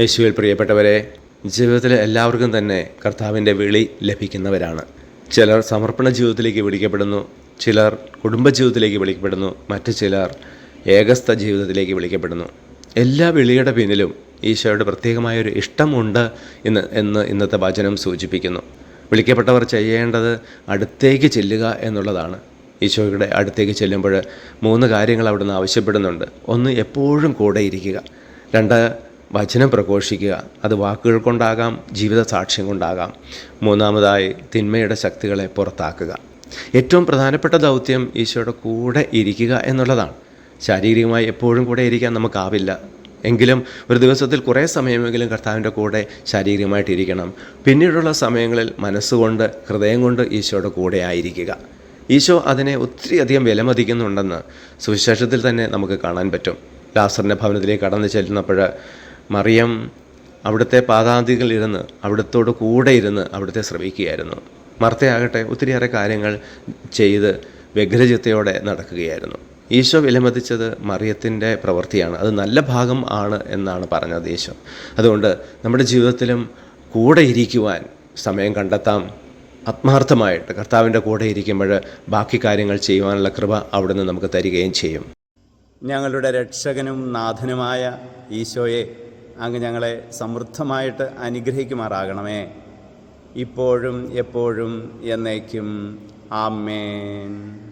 യേശുവിൽ പ്രിയപ്പെട്ടവരെ ജീവിതത്തിൽ എല്ലാവർക്കും തന്നെ കർത്താവിന്റെ വിളി ലഭിക്കുന്നവരാണ്. ചിലർ സമർപ്പണ ജീവിതത്തിലേക്ക് വിളിക്കപ്പെടുന്നു ചിലർ കുടുംബ ജീവിതത്തിലേക്ക് വിളിക്കപ്പെടുന്നു മറ്റു ചിലർ ഏകസ്ഥ ജീവിതത്തിലേക്ക് വിളിക്കപ്പെടുന്നു. എല്ലാ വിളിയുടെ പിന്നിലും ഈശോയുടെ പ്രത്യേകമായൊരു ഇഷ്ടമുണ്ട് എന്ന് എന്ന് ഇന്നത്തെ വചനം സൂചിപ്പിക്കുന്നു. വിളിക്കപ്പെട്ടവർ ചെയ്യേണ്ടത് അടുത്തേക്ക് ചെല്ലുക എന്നുള്ളതാണ്. ഈശോയുടെ അടുത്തേക്ക് ചെല്ലുമ്പോൾ മൂന്ന് കാര്യങ്ങൾ അവിടുന്ന് ആവശ്യപ്പെടുന്നുണ്ട്. ഒന്ന് എപ്പോഴും കൂടെ ഇരിക്കുക. രണ്ട് വചനം പ്രഘോഷിക്കുക. അത് വാക്കുകൾ കൊണ്ടാകാം ജീവിത സാക്ഷ്യം കൊണ്ടാകാം. മൂന്നാമതായി തിന്മയുടെ ശക്തികളെ പുറത്താക്കുക. ഏറ്റവും പ്രധാനപ്പെട്ട ദൗത്യം ഈശോയുടെ കൂടെ ഇരിക്കുക എന്നുള്ളതാണ്. ശാരീരികമായി എപ്പോഴും കൂടെ ഇരിക്കാൻ നമുക്കാവില്ല. എങ്കിലും ഒരു ദിവസത്തിൽ കുറേ സമയമെങ്കിലും കർത്താവിന്റെ കൂടെ ശാരീരികമായിട്ട് ഇരിക്കണം. പിന്നീടുള്ള സമയങ്ങളിൽ മനസ്സുകൊണ്ട് ഹൃദയം കൊണ്ട് ഈശോയുടെ കൂടെ ആയിരിക്കുക. ഈശോ അതിനെ ഒത്തിരി അധികം വിലമതിക്കുന്നുണ്ടെന്ന് സുവിശേഷത്തിൽ തന്നെ നമുക്ക് കാണാൻ പറ്റും. ലാസറിന്റെ ഭവനത്തിലേക്ക് കടന്നു ചെല്ലുന്നപ്പോൾ മറിയം അവിടുത്തെ പാതാന്തികൾ ഇരുന്ന് അവിടുത്തോട് കൂടെ ഇരുന്ന് അവിടുത്തെ ശ്രമിക്കുകയായിരുന്നു. മർത്തയാകട്ടെ ഒത്തിരിയേറെ കാര്യങ്ങൾ ചെയ്ത് വ്യഗ്രചിത്തയോടെ നടക്കുകയായിരുന്നു. ഈശോ വിലമതിച്ചത് മറിയത്തിന്റെ പ്രവൃത്തിയാണ്. അത് നല്ല ഭാഗം ആണ് എന്നാണ് പറഞ്ഞത് ഈശോ അതുകൊണ്ട് നമ്മുടെ ജീവിതത്തിലും കൂടെ ഇരിക്കുവാൻ സമയം കണ്ടെത്താം. ആത്മാർത്ഥമായിട്ട് കർത്താവിന്റെ കൂടെ ഇരിക്കുമ്പോൾ ബാക്കി കാര്യങ്ങൾ ചെയ്യുവാനുള്ള കൃപ അവിടുന്ന് നമുക്ക് തരികയും ചെയ്യും. ഞങ്ങളുടെ രക്ഷകനും നാഥനുമായ ഈശോയെ അങ്ങ് ഞങ്ങളെ സമൃദ്ധമായിട്ട് അനുഗ്രഹിക്കുമാറാകണമേ. ഇപ്പോഴും എപ്പോഴും എന്നേക്കും. ആമേൻ.